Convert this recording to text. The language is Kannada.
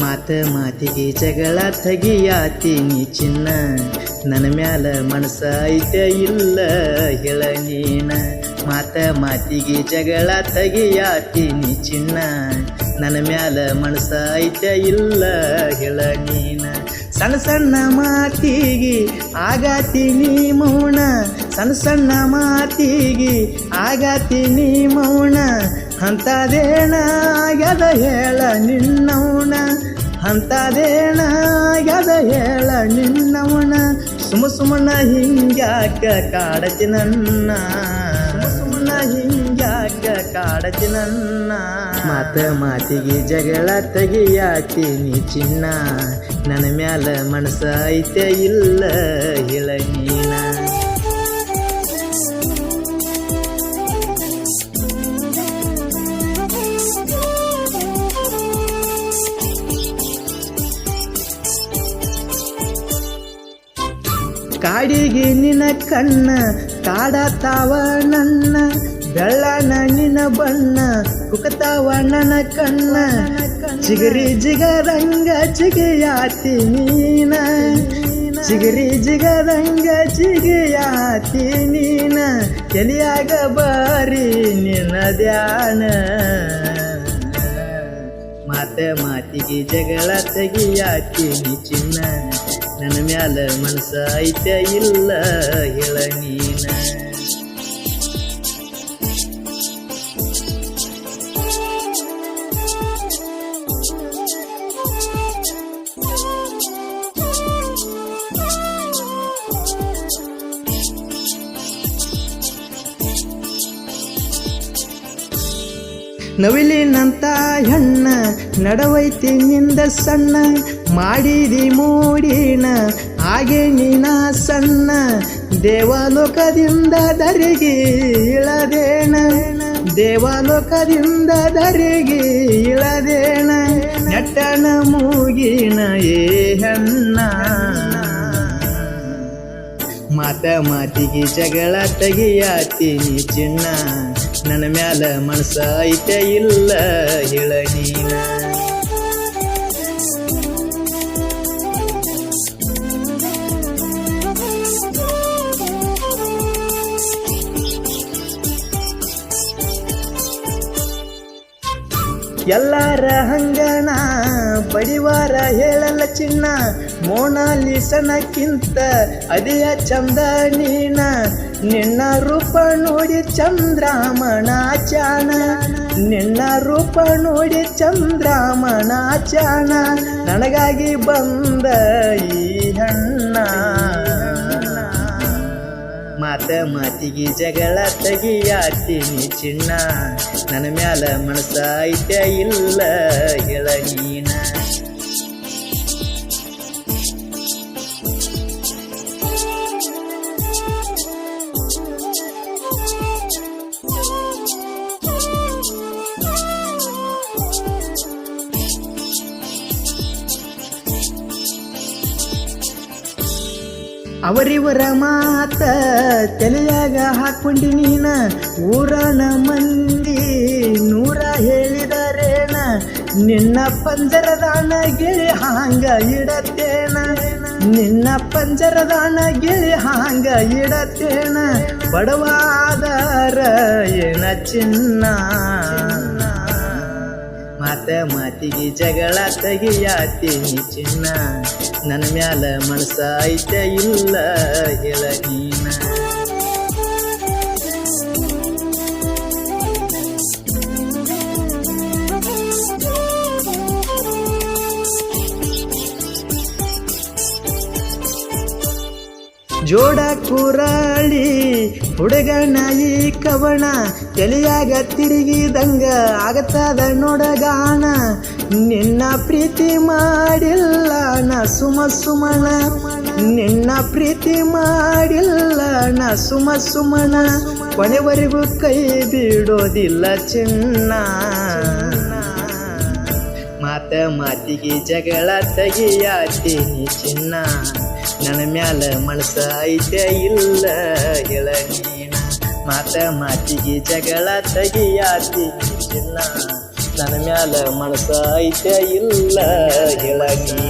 ಮಾತ ಮಾತಿಗೆ ಜಗಳ ತೆಗಿಯಾತೀನಿ ಚಿನ್ನ. ನನ್ನ ಮ್ಯಾಲ ಮನಸ ಐತೆ ಇಲ್ಲ ಹೇಳ ನೀನ. ಮಾತ ಮಾತಿಗೆ ಜಗಳ ತೆಗಿಯಾತೀನಿ ಚಿನ್ನ. ನನ್ನ ಮ್ಯಾಲ ಮನಸ ಐತೆ ಇಲ್ಲ ಹೇಳ ನೀನ. ಸಣ್ಣ ಸಣ್ಣ ಮಾತಿಗೆ ಆಗಾತೀನಿ ಮೌನ. ಸಣ್ಣ ಸಣ್ಣ ಮಾತಿಗೆ ಆಗಾತೀನಿ ಮೌನ. ಅಂತದೇನ ಆಗ್ಯದ ಹೇಳ ನಿನ್ನವನ ಅಂತದೇಣ ಆಗ್ಯದ ಹೇಳ ನಿನ್ನವನ. ಸುಮ ಸುಮನ ಹಿಂಗ್ಯಾಕ ಕಾಡಚಿ ನನ್ನ ಸುಮ್ಮನ ಹಿಂಗ್ಯಾಕ ಕಾಡತಿ ನನ್ನ. ಮಾತ ಮಾತಿಗೆ ಜಗಳ ತೆಗಿಯಾತೀನಿ ಚಿನ್ನ, ನನ್ನ ಮ್ಯಾಲ ಐತೆ ಇಲ್ಲ ಹೇಳ ಕಾಡಿಗೆ ನಿನ ಕಣ್ಣ, ಕಾಡತಾವ ನನ್ನ, ಬೆಳ್ಳನ ನಿನ ಬಣ್ಣ, ಕುಕತಾವ ನನ್ನ ಕಣ್ಣ. ಚಿಗರಿ ಜಿಗರಂಗ ಚಿಗಿಯಾತಿ ನೀನ, ಚಿಗರಿ ಜಿಗರಂಗ ಚಿಗಿಯಾತಿ ನೀನ ಕೆಲಿಯಾಗ ಬಾರಿ ನಿನ್ನ ಧ್ಯಾನ. ಮಾತ ಮಾತಿಗೆ ಜಗಳ ತೆಗಿಯಾತೀನಿ ಚಿನ್ನ. ನನ್ನ ಮ್ಯಾಲ ಮನಸ ಐತೆ ಇಲ್ಲ ಹೇಳ ನೀನ ನವಿಲಿನಂತ ಹೆಣ್ಣ ನಡವೈತಿ ನಿಂದ ಸಣ್ಣ ಮಾಡಿದಿ ಮೂಡಿನ, ಹಾಗೆ ನಿನ ಸಣ್ಣ ದೇವಲೋಕದಿಂದ ದರಿಗೆ ಇಳದೇಣ ದೇವಲೋಕದಿಂದ ದರಿಗೆ ಇಳದೇಣ ನಟನ ಮೂಗಿನ ಏ ಹೆಣ್ಣ. ಮಾತ ಮಾತಿಗೆ ಜಗಳ ತೆಗಿಯಾತೀನಿ ಚಿನ್ನ. ನನ್ನ ಮ್ಯಾಲ ಮನಸ ಐತೆ ಇಲ್ಲ, ಹೇಳ ಎಲ್ಲರ ಹಂಗಣ, ಬಡಿವಾರ ಹೇಳಲ್ಲ ಚಿನ್ನ ಮೋನಾಲಿಸನಕ್ಕಿಂತ ಅದಿಯ ಚಂದ ನೀನ ನಿನ್ನ ರೂಪ ನೋಡಿ ಚಂದ್ರಾಮಣ ಚಾನ ನಿನ್ನ ರೂಪ ನೋಡಿ ಚಂದ್ರಾಮಣ ಚಾನ ನನಗಾಗಿ ಬಂದ ಈ ಹಣ್ಣ. ಮಾತ ಮಾತಿಗೆ ಜಗಳ ತೆಗಿಯಾತೀನಿ ಚಿನ್ನ. ನನ್ನ ಮ್ಯಾಲ ಮನಸಾಯ್ತ ಇಲ್ಲ ಹೇಳ ಅವರಿವರ ಮಾತ ತಲೆಯಾಗ ಹಾಕೊಂಡಿ ನೀನ. ಊರನ ಮಂದಿ ನೂರ ಹೇಳಿದರೇನ. ನಿನ್ನ ಪಂಜರದಾನ ಗಿಳಿ ಹಾಂಗ ಇಡತ್ತೇನ. ನಿನ್ನ ಪಂಜರದಾನ ಗಿಳಿ ಹಾಂಗ ಇಡತ್ತೇನ. ಬಡವಾದರ ಏನ ಚಿನ್ನ. ಮಾತಿಗೆ ಜಗಳ ತೆಗಿಯಾತೀನಿ ಚಿನ್ನ. ನನ್ನ ಮ್ಯಾಲ ಮನಸಾಯ್ತ ಇಲ್ಲ ನೀನ. ಜೋಡ ಕುರಳಿ ಹುಡುಗನ ಈ ಕವಣ ತಲೆಯಾಗ ತಿರುಗಿದಂಗ ಆಗತ್ತದ ನೋಡಗಾಣ ನಿನ್ನ ಪ್ರೀತಿ ಮಾಡಿಲ್ಲ ನಾ ಸುಮ ಸುಮಣ. ನಿನ್ನ ಪ್ರೀತಿ ಮಾಡಿಲ್ಲ ನಾ ಸುಮ ಸುಮನ ಕೊನೆವರೆಗೂ ಕೈ ಬಿಡೋದಿಲ್ಲ ಚಿನ್ನ. ಮಾತ ಮಾತಿಗೆ ಜಗಳ ತೆಗೆಯಾತೀನಿ ಚಿನ್ನ. ನನ್ನ ಮ್ಯಾಲ ಮನಸ ಐತೆ ಇಲ್ಲ ಹೇಳ ನೀನ ಮಾತ ಮಾತಿಗೆ ಜಗಳ ತೆಗಿಯಾತೀನಿ ಚಿನ್ನ ನನ್ನ ಮ್ಯಾಲ ಮನಸ ಐತೆ ಇಲ್ಲ ಹೇಳ ನೀ